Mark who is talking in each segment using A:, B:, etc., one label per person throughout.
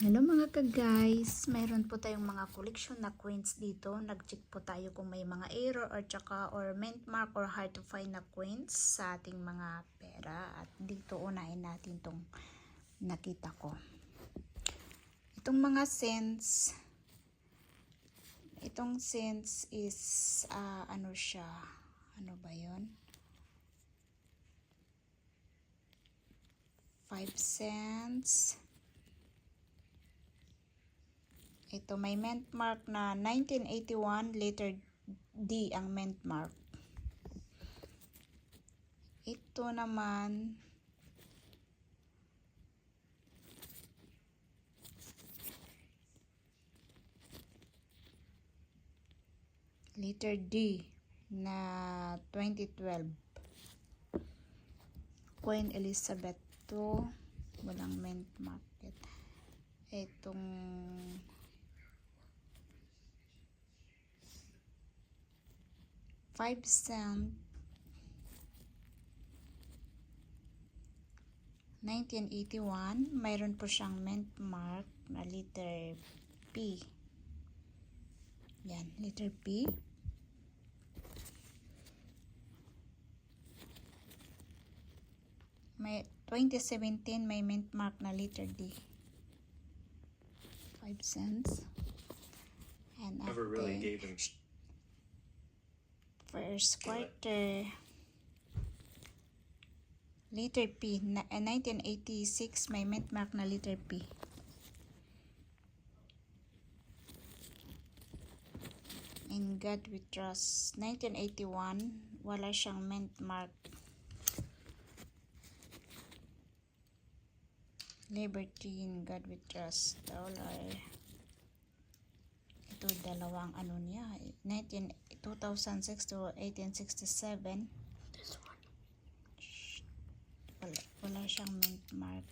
A: Hello mga ka-guys! Mayroon po tayong mga collection na coins dito. Nag-check po tayo kung may mga error or tsaka or mint mark or hard to find na coins sa ating mga pera. At dito unahin natin tong nakita ko. Itong mga cents, itong cents is ah, ano siya, ano ba yon 5 cents. Ito may mint mark na 1981 letter D ang mint mark. Ito naman letter D na 2012. Queen Elizabeth to walang mint market. Itong five cent 1981 mayroon po siyang mint mark na letter P. Yan letter P. May 2017 may mint mark na letter D. 5 cents. And
B: Never really gave him
A: first quarter. Letter P na, eh, 1986 may mint mark na letter P. In God We Trust. 1981 wala siyang mint mark. Liberty in God We Trust. Dollar ito dalawang ano niya 19 2006 to 1867 Shh. wala, wala siyang mint mark.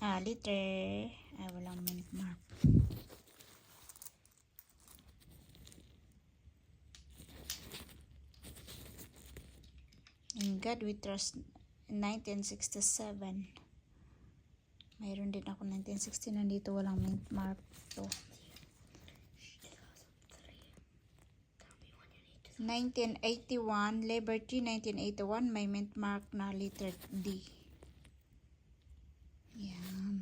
A: Ah liter ay walang mint mark. In God we trust 1967 mayroon din ako 1960 nandito walang mint mark to. 1981, Liberty 1981, may mint mark na letter D. Yan.